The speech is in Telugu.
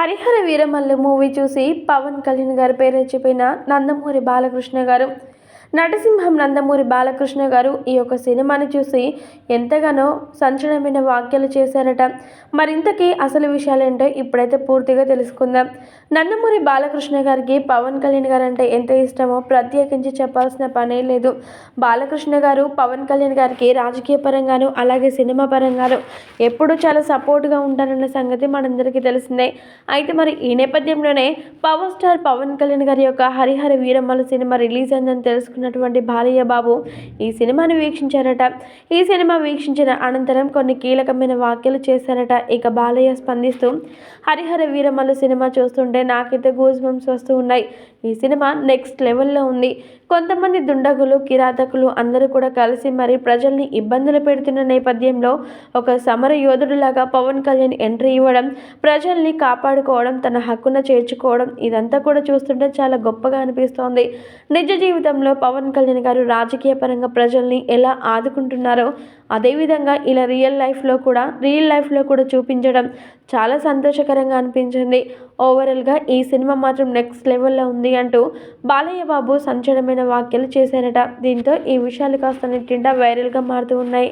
హరిహర వీరమల్లు మూవీ చూసి పవన్ కళ్యాణ్ గారి పేరు చెప్పిన నందమూరి బాలకృష్ణ గారు. నటసింహం నందమూరి బాలకృష్ణ గారు ఈ యొక్క సినిమాని చూసి ఎంతగానో సంచలనమైన వ్యాఖ్యలు చేశారట. మరింతకీ అసలు విషయాలేంటో ఇప్పుడైతే పూర్తిగా తెలుసుకుందాం. నందమూరి బాలకృష్ణ గారికి పవన్ కళ్యాణ్ గారు అంటే ఎంత ఇష్టమో ప్రత్యేకించి చెప్పాల్సిన పనే లేదు. బాలకృష్ణ గారు పవన్ కళ్యాణ్ గారికి రాజకీయ పరంగాను అలాగే సినిమా పరంగాను ఎప్పుడూ చాలా సపోర్ట్గా ఉంటారన్న సంగతి మనందరికీ తెలిసిందే. అయితే మరి ఈ నేపథ్యంలోనే పవర్ స్టార్ పవన్ కళ్యాణ్ గారి యొక్క హరిహర వీరమ్మల సినిమా రిలీజ్ అయిందని నటిస్తున్నటువంటి బాలయ్య బాబు ఈ సినిమాని వీక్షించారట. ఈ సినిమా వీక్షించిన అనంతరం కొన్ని కీలకమైన వ్యాఖ్యలు చేశారట. ఇక బాలయ్య స్పందిస్తూ హరిహర వీరమ్మల సినిమా చూస్తుంటే నాకైతే గూజ్ బంప్స్ వస్తూ ఉన్నాయి. ఈ సినిమా నెక్స్ట్ లెవెల్లో ఉంది. కొంతమంది దుండగులు కిరాతకులు అందరూ కూడా కలిసి మరి ప్రజల్ని ఇబ్బందులు పెడుతున్న నేపథ్యంలో ఒక సమర యోధుడిలాగా పవన్ కళ్యాణ్ ఎంట్రీ ఇవ్వడం ప్రజల్ని కాపాడుకోవడం తన హక్కున చేర్చుకోవడం ఇదంతా కూడా చూస్తుంటే చాలా గొప్పగా అనిపిస్తోంది. నిజ జీవితంలో పవన్ కళ్యాణ్ గారు రాజకీయ పరంగా ప్రజల్ని ఎలా ఆదుకుంటున్నారో అదేవిధంగా ఇలా రియల్ లైఫ్లో కూడా రియల్ లైఫ్లో కూడా చూపించడం చాలా సంతోషకరంగా అనిపించింది. ఓవరాల్గా ఈ సినిమా మాత్రం నెక్స్ట్ లెవెల్లో ఉంది అంటూ బాలయ్య బాబు సంచలనమైన వ్యాఖ్యలు చేశారట. దీంతో ఈ విషయాలు కాస్త నెట్టింట వైరల్గా మారుతూ ఉన్నాయి.